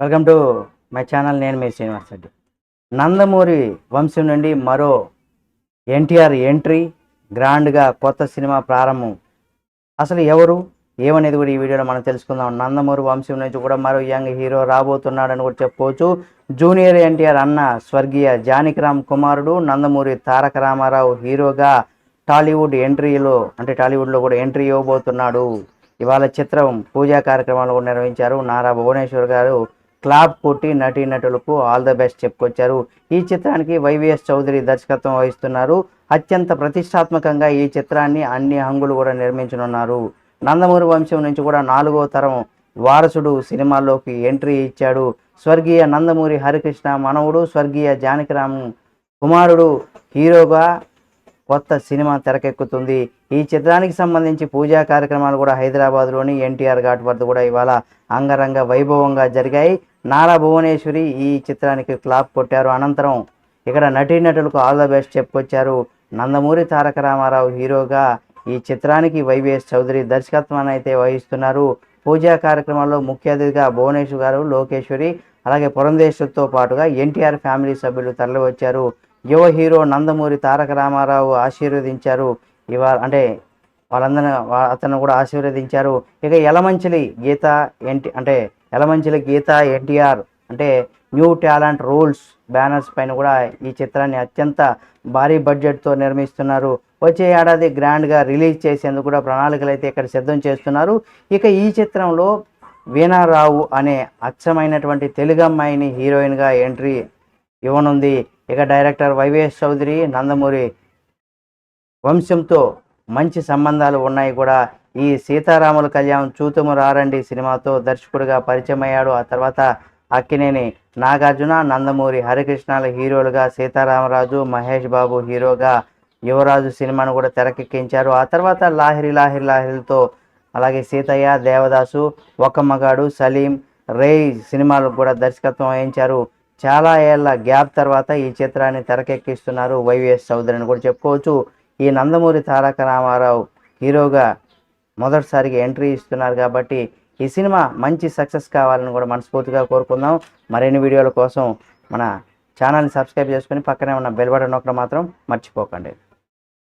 Welcome to my channel నేను మీ శ్రీనివాస్ రెడ్డి. నందమూరి వంశం నుండి మరో ఎన్టీఆర్ ఎంట్రీ గ్రాండ్గా కొత్త సినిమా ప్రారంభం. అసలు ఎవరు ఏమనేది కూడా ఈ వీడియోలో మనం తెలుసుకుందాం. నందమూరి వంశం నుంచి కూడా మరో యంగ్ హీరో రాబోతున్నాడని కూడా చెప్పుకోవచ్చు. జూనియర్ ఎన్టీఆర్ అన్న స్వర్గీయ జానకిరామ్ కుమారుడు నందమూరి తారక రామారావు హీరోగా టాలీవుడ్ ఎంట్రీలో అంటే టాలీవుడ్లో కూడా ఎంట్రీ ఇవ్వబోతున్నాడు. ఇవాళ చిత్రం పూజా కార్యక్రమాలు కూడా నిర్వహించారు నారా భువనేశ్వర్ గారు. క్లాబ్ కొట్టి నటీనటులకు ఆల్ ద బెస్ట్ చెప్పుకొచ్చారు. ఈ చిత్రానికి వైవిఎస్ చౌదరి దర్శకత్వం వహిస్తున్నారు. అత్యంత ప్రతిష్టాత్మకంగా ఈ చిత్రాన్ని అన్ని హంగులు కూడా నిర్మించనున్నారు. నందమూరి వంశం నుంచి కూడా నాలుగో తరం వారసుడు సినిమాల్లోకి ఎంట్రీ ఇచ్చాడు. స్వర్గీయ నందమూరి హరికృష్ణ మనవుడు స్వర్గీయ జానకిరామ్ కుమారుడు హీరోగా కొత్త సినిమా తెరకెక్కుతుంది. ఈ చిత్రానికి సంబంధించి పూజా కార్యక్రమాలు కూడా హైదరాబాద్లోని ఎన్టీఆర్ ఘాట్ వద్ద కూడా ఇవాళ అంగరంగ వైభవంగా జరిగాయి. నారా భువనేశ్వరి ఈ చిత్రానికి క్లాప్ కొట్టారు. అనంతరం ఇక్కడ నటీనటులకు ఆల్ ద బెస్ట్ చెప్పుకొచ్చారు. నందమూరి తారక రామారావు హీరోగా ఈ చిత్రానికి వైవిఎస్ చౌదరి దర్శకత్వాన్ని అయితే వహిస్తున్నారు. పూజా కార్యక్రమాల్లో ముఖ్య అతిథిగా భువనేశ్వర్ గారు లోకేశ్వరి అలాగే పురంధేశ్వరితో పాటుగా ఎన్టీఆర్ ఫ్యామిలీ సభ్యులు తరలివచ్చారు. యువ హీరో నందమూరి తారక రామారావు ఆశీర్వదించారు. ఇవాళ అంటే వాళ్ళందరూ అతను కూడా ఆశీర్వదించారు. ఇక యలమంచిలి గీత ఎన్టీ అంటే ఎలమంచిల గీత ఎన్టీఆర్ అంటే న్యూ టాలెంట్ రూల్స్ బ్యానర్స్ పైన కూడా ఈ చిత్రాన్ని అత్యంత భారీ బడ్జెట్తో నిర్మిస్తున్నారు. వచ్చే ఏడాది గ్రాండ్గా రిలీజ్ చేసేందుకు కూడా ప్రణాళికలు అయితే ఇక్కడ సిద్ధం చేస్తున్నారు. ఇక ఈ చిత్రంలో వీణారావు అనే అచ్చమైనటువంటి తెలుగు అమ్మాయిని హీరోయిన్గా ఎంట్రీ ఇవ్వనుంది. ఇక డైరెక్టర్ వైవిఎస్ చౌదరి నందమూరి వంశంతో మంచి సంబంధాలు ఉన్నాయి కూడా. ఈ సీతారాముల కళ్యాణం చూతుము రారండి సినిమాతో దర్శకుడిగా పరిచయం అయ్యాడు ఆ తర్వాత అక్కినేని నాగార్జున నందమూరి హరికృష్ణాల హీరోలుగా సీతారామరాజు మహేష్ బాబు హీరోగా యువరాజు సినిమాను కూడా తెరకెక్కించారు. ఆ తర్వాత లాహిరి లాహిరి లాహిరితో అలాగే సీతయ్య దేవదాసు ఒక మగాడు సలీం రేయ్ సినిమాలకు కూడా దర్శకత్వం వహించారు. చాలా ఏళ్ళ గ్యాప్ తర్వాత ఈ చిత్రాన్ని తెరకెక్కిస్తున్నారు వైవిఎస్ చౌదరి అని కూడా చెప్పుకోవచ్చు. ఈ నందమూరి తారక రామారావు హీరోగా మొదటిసారిగా ఎంట్రీ ఇస్తున్నారు కాబట్టి ఈ సినిమా మంచి సక్సెస్ కావాలని కూడా మనస్ఫూర్తిగా కోరుకుందాం. మరిన్ని వీడియోల కోసం మన ఛానల్ని సబ్స్క్రైబ్ చేసుకొని పక్కనే ఉన్న బెల్ బటన్ నొక్కడం మాత్రం మర్చిపోకండి.